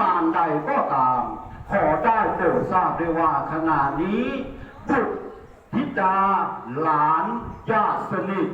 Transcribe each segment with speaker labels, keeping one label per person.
Speaker 1: มานใดก็ตาม ขอได้โปรดทราบด้วยว่าขณะนี้บุตรธิดาหลานญาติสนิท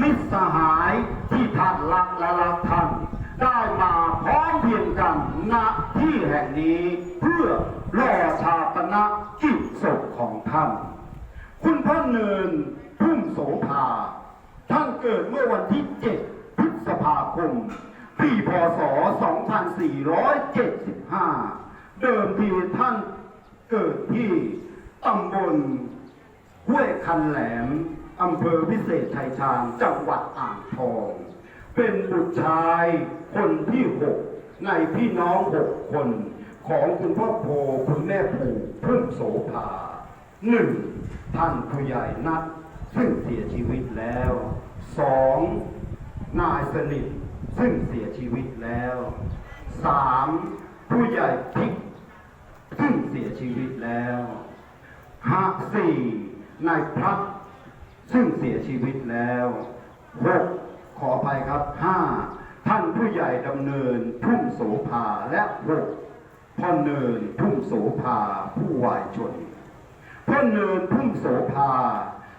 Speaker 1: มิตรสหายที่ท่านรักและรักท่านได้มาพร้อมเพียงกันณที่แห่งนี้ เพื่อรอชาปนกิจศพของท่าน คุณพ่อเนินพุ่มโสภา ท่านเกิดเมื่อวันที่ 7 พฤษภาคม ปีพศ 2475 เดิมทีท่านเกิดที่ตำบลห้วยคันแหลม อำเภอพิเศษชัยชาญ จังหวัดอ่างทอง เป็นบุตรชายคนที่หกในพี่น้องหกคน ของคุณพ่อโพคุณแม่ผูพุ่มโสภาหนึ่งท่านผู้ใหญ่นัดซึ่งเสียชีวิตแล้วสองนายสนิท ซึ่งเสียชีวิตแล้วสามผู้ใหญ่พิกซึ่งเสียชีวิตแล้วห้าสี่นายพลัดซึ่งเสียชีวิตแล้วหกขออภัยครับห้าท่านผู้ใหญ่ดำเนินทุ่มโสภาและหกพ่อเนินทุ่มโสภาผู้วายชนพ่อเนินพุ่มโสภา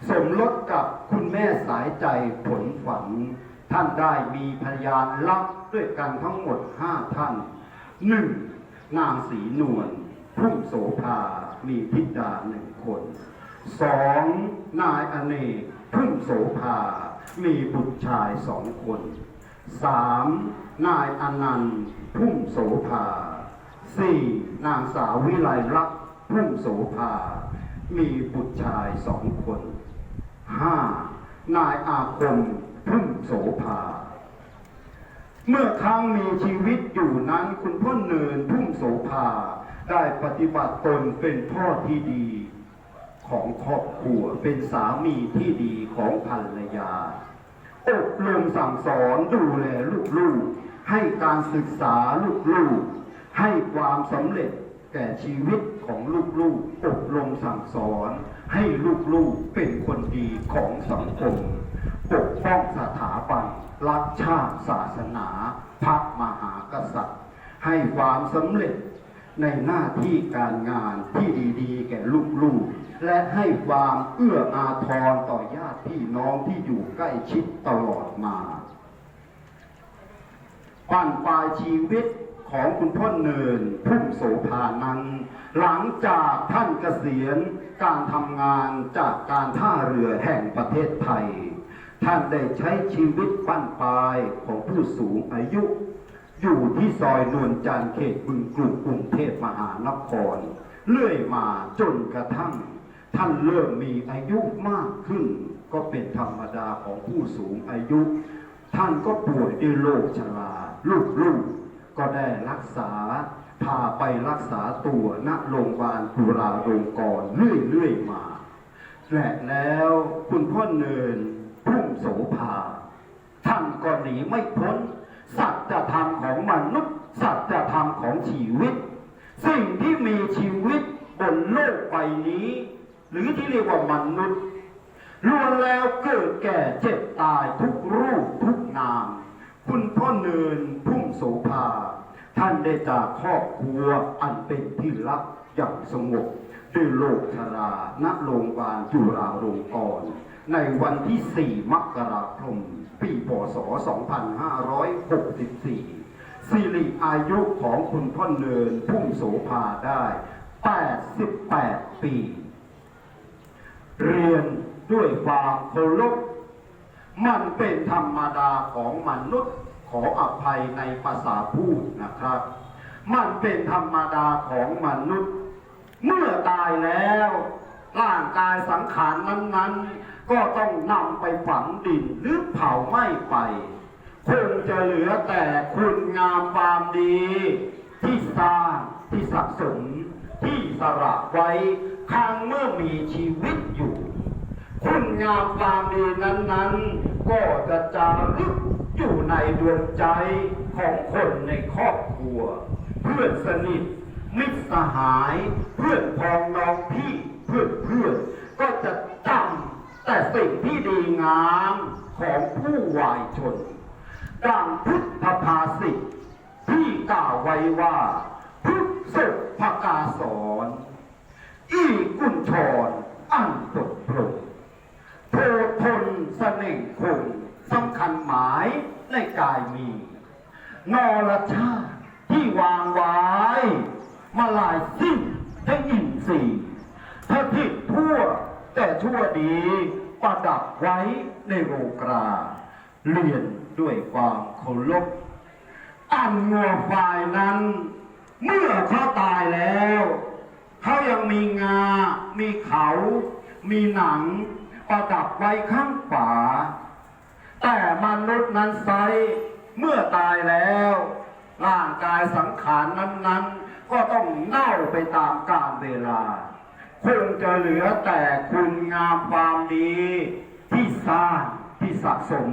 Speaker 1: สมรสกับคุณแม่สายใจผลฝัน ท่านได้มีพยานลับด้วยกันทั้งหมดห้าท่านหนึ่งนางสีนวลพุ่มโสภา มีพิดาหนึ่งคนสองนายอเนกพุ่มโสภา มีบุตรชายสองคนสามนายอนันต์พุ่มโสภาสี่นางสาววิไลรักษ์พุ่มโสภา มีบุตรชายสองคนห้านายอาคม พุ่มโสภา เมื่อครั้งมีชีวิตอยู่นั้นคุณพ่อเนินพุ่มโสภา ได้ปฏิบัติตนเป็นพ่อที่ดี ของครอบครัวเป็นสามีที่ดีของภรรยาอบรมสั่งสอนดูแลลูกๆ ให้การศึกษาลูกๆ ให้ความสำเร็จแก่ชีวิตของลูกๆอบรมสั่งสอน ให้ลูกๆเป็นคนดีของสังคม ปกป้องสถาบันรักชาติศาสนาพระมหากษัตริย์ ให้ความสำเร็จในหน้าที่การงานที่ดีๆ แก่ลูกๆ และให้ความเอื้ออาทรต่อญาติพี่น้องที่อยู่ใกล้ชิดตลอดมาปั้นปลายชีวิตของคุณพ่อเนินพุ่มโสภานั้น หลังจากท่านเกษียณการทำงานจากการท่าเรือแห่งประเทศไทย ท่านได้ใช้ชีวิตปั้นปลายของผู้สูงอายุ อยู่ที่ซอยนวลจันทร์เขตบึงกรุงกรุงเทพมหานครเรื่อยมาจนกระทั่ง ท่านเริ่มมีอายุมากขึ้น ก็เป็นธรรมดาของผู้สูงอายุ ท่านก็ป่วยด้วยโรคชราลูกๆก็ได้รักษาพาไปรักษาตัวณโรงพยาบาลจุฬาลงกรณ์เรื่อยๆมาและแล้วคุณพ่อเนิน พุ่มโสภา ท่านก็หนีไม่พ้น สัจธรรมของมนุษย์ สัจธรรมของชีวิต สิ่งที่มีชีวิตบนโลกใบนี้ หรือที่เรียกว่ามนุษย์ล้วนแล้วเกิดแก่เจ็บตายทุกรูปทุกนาม คุณพ่อเนินพุ่มโสภา ท่านได้จากครอบครัวอันเป็นที่รักอย่างสงบด้วยโลกชราณโรงพยาบาลจุฬาลงกรณ์ ในวันที่ 4 มกราคม ปีพศ 2564 สิริอายุของคุณพ่อเนินพุ่มโสภาได้ 88 ปี เรียนด้วยความเคารพมันเป็นธรรมดาของมนุษย์ขออภัยในภาษาพูดนะครับ มันเป็นธรรมดาของมนุษย์ เมื่อตายแล้วร่างกายสังขารนั้นๆ ก็ต้องนำไปฝังดินหรือเผาไหม้ไป คงจะเหลือแต่คุณงามความดี ที่สร้างที่สะสม ที่สละไว้ครั้งเมื่อมีชีวิตอยู่ คุณงามความดีนั้นๆ ก็จะจารึกอยู่ในดวงใจของคนในครอบครัว เพื่อนสนิท มิตรสหาย เพื่อนพ้องน้องพี่เพื่อนเพื่อนก็จะ แต่สิ่งที่ดีงามของผู้วายชน ดังพุทธภาษิตที่กล่าวไว้ว่าสุภกาสอนอีกุญชรอันตดปรุงโททนเสน่ห์คงสำคัญหมายในกายมี นรชาติที่วางไว้ มาลายสิ้นทั้งอินทรีย์ถ้าผิดทั่วแต่ ชั่วดีประดับไว้ในโรงกราเรียนด้วยความเคารพอันงัวฝ่ายนั้น เมื่อเขาตายแล้ว เขายังมีงา มีเขา มีหนัง ประดับไว้ข้างฝาแต่มนุษย์นั้นไซเมื่อตายแล้ว ร่างกายสังขารนั้น ๆ ก็ต้องเน่าไปตามกาลเวลา คงจะเหลือแต่คุณงามความดี ที่สร้างที่สะสม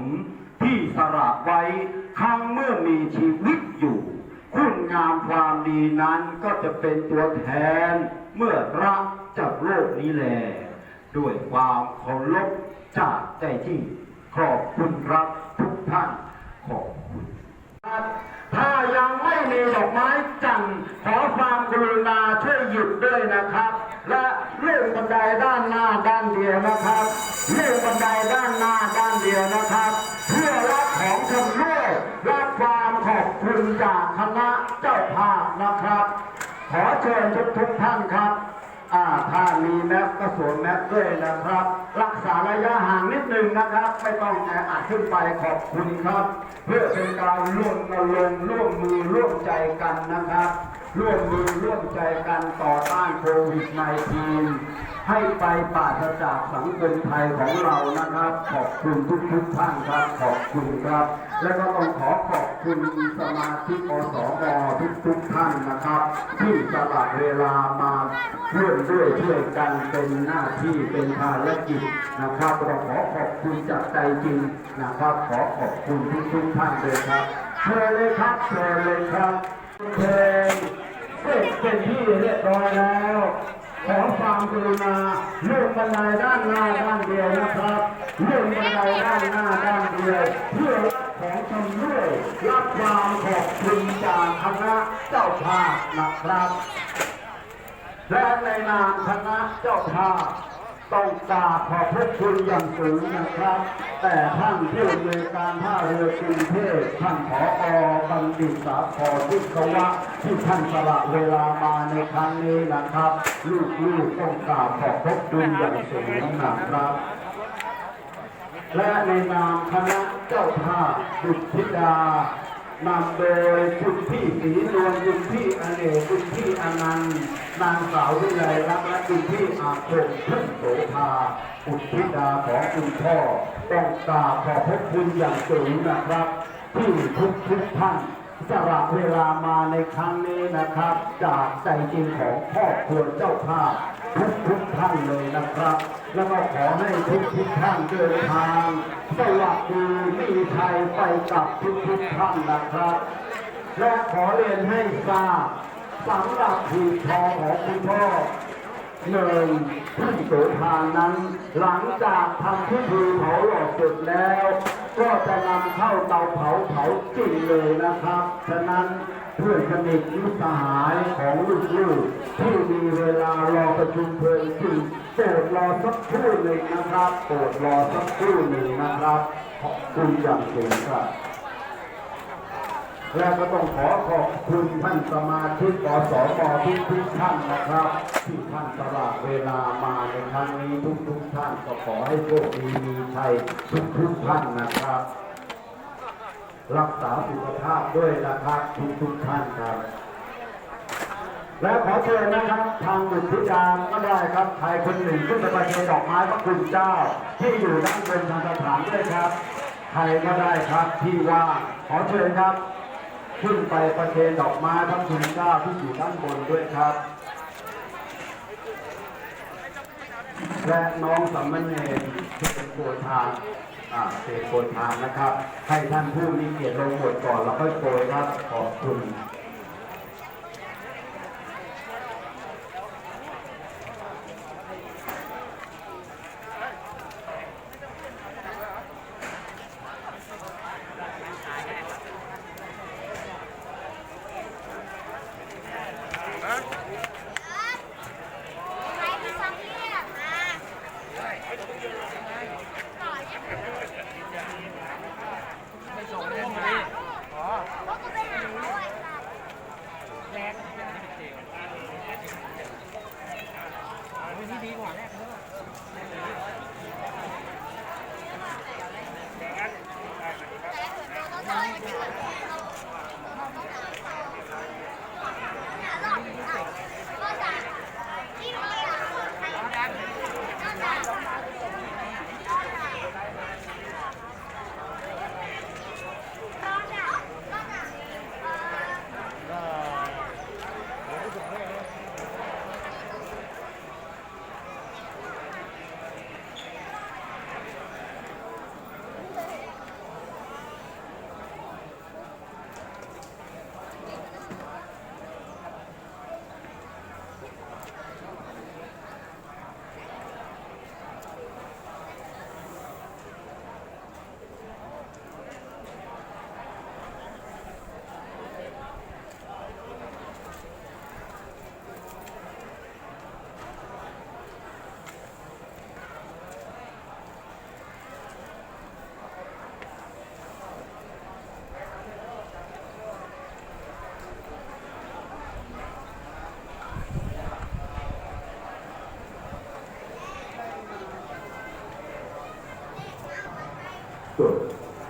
Speaker 1: ที่สละไว้ครั้งเมื่อมีชีวิตอยู่ คุณงามความดีนั้นก็จะเป็นตัวแทน เมื่อรักจากโลกนี้แล ด้วยความเคารพจากใจที่ขอบคุณครับทุกท่าน ขอบคุณครับถ้า ไม่มีดอกไม้จันทร์ขอความกรุณาช่วยหยุดด้วยนะครับ และเลื่อนบันไดด้านหน้าด้านเดียวนะครับเลื่อนบันไดด้านหน้าด้านเดียวนะครับ เพื่อรับของชำร่วยรับความขอบคุณจากคณะเจ้าภาพนะครับ ขอเชิญทุกทุกท่านครับ อ่าถ้ามีแมสก็สวมแมสด้วยนะครับ รักษาระยะห่างนิดนึงนะครับ ไม่ต้องแออัดขึ้นไปขอบคุณครับ เพื่อเป็นการร่วมระลงร่วมมือร่วมใจกันนะครับ ร่วมมือร่วมใจกันต่อต้านโควิด -19 ให้ไปปราศจากสังคมไทยของเรานะครับ ขอบคุณทุกทุกท่านครับ ขอบคุณครับ และก็ต้องขอขอบคุณสมาชิกอสมทุกทุกท่านนะครับ ที่สละเวลามาร่วมด้วยช่วยกันเป็นหน้าที่เป็นภารกิจนะครับเราขอขอบคุณจากใจจริงนะครับ ขอขอบคุณทุกทุกท่านเลยครับเชิญเลยครับเชิญเลยครับเพลงเสร็จเป็นที่เรียบร้อยแล้ว ขอความกรุณาเลื่อนบันไดด้านหน้าด้านเดียวนะครับเลื่อนบันไดด้านหน้าด้านเดียวเพื่อรับของชำร่วยรับความขอบคุณจากคณะเจ้าภาพนะครับและในนามคณะเจ้าภาพ ต้องกราบขอบพระคุณอย่างสูงนะครับ แต่ท่านผู้อำนวยการท่าเรือกรุงเทพท่านผอบัณฑิตสาขอทุกขวะที่ท่านสละเวลามาในครั้งนี้นะครับ ลูกๆต้องกราบขอบพระคุณอย่างสูงนะครับและในนามคณะเจ้าภาพบุตรธิดา นำโดยคุณพี่ศรีนวลคุณพี่อเนกคุณพี่อนันต์นางสาววิไลรักและคุณพี่อาคมพึ่งโสภาบุตรธิดาของคุณพ่อต้องกราบขอบพระคุณอย่างสูงนะครับ ที่ทุกทุกท่านสละเวลามาในครั้งนี้นะครับ จากใจจริงของครอบครัวเจ้าภาพ ทุกทุกท่านเลยนะครับ แล้วก็ขอให้ทุกทุกท่านเดินทางสวัสดีมีไทยไปกับทุกทุกท่านนะครับ และขอเรียนให้ทราบสำหรับผีทองของคุณพ่อหนึ่งท่โสภานั้น หลังจากทำพิธีเผาหลอดเสร็จแล้ว ก็จะนำเข้าเตาเผาเผาจริงเลยนะครับ ฉะนั้น เพื่อนสนิทมิตรสหายของลูกๆที่มีเวลารอประชุมเพลิงจริงโปรดรอสักครู่หนึ่งนะครับโปรดรอสักครู่หนึ่งนะครับขอบคุณอย่างสูงครับและก็ต้องขอขอบคุณท่านสมาชิกกสมทุกทุกท่านนะครับ ที่ท่านสละเวลามาในครั้งนี้ทุกทุกท่านก็ขอให้โชคดีมีชัยทุกทุกท่านนะครับ รักษาสุขภาพด้วยนะครับทุกทุกท่านครับ และขอเชิญนะครับทางบุตรธิดาก็ได้ครับใครคนหนึ่งขึ้นไปประเคนดอกไม้พระคุณเจ้า ที่อยู่ด้านบนทางสถานด้วยครับใครก็ได้ครับที่ว่าขอเชิญครับ ขึ้นไปประเคนดอกไม้พระคุณเจ้าที่อยู่ด้านบนด้วยครับและน้องสัมมเนรที่เป็นโปรยทาน อ่าเป็นโปรยทานนะครับ ให้ท่านผู้มีเกียรติลงบทก่อนแล้วค่อยโปรยครับขอบคุณ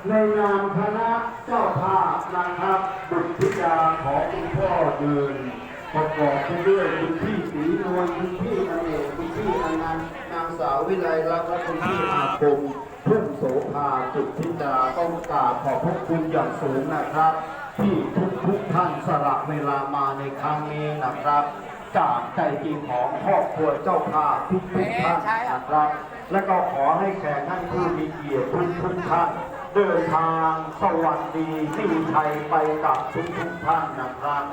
Speaker 1: ในนามคณะเจ้าภาพนะครับบุตรธิดาของคุณพ่อเดินประกอบไปด้วยคุณพี่ศรีนวลคุณพี่อเนกคุณพี่อนันต์นางสาววิไลรักและคุณพี่อาคมพุ่มโสภาจุดธิดาต้องกราบขอบพระคุณอย่างสูงนะครับ ที่ทุกทุกท่านสละเวลามาในครั้งนี้นะครับจากใจจริงของครอบครัวเจ้าภาพทุกทุกท่านนะครับ และก็ขอให้แขกท่านผู้มีเกียรติทุกทุกท่าน เดินทางสวัสดีที่ไทยไปกับทุกทุกท่านนะครับ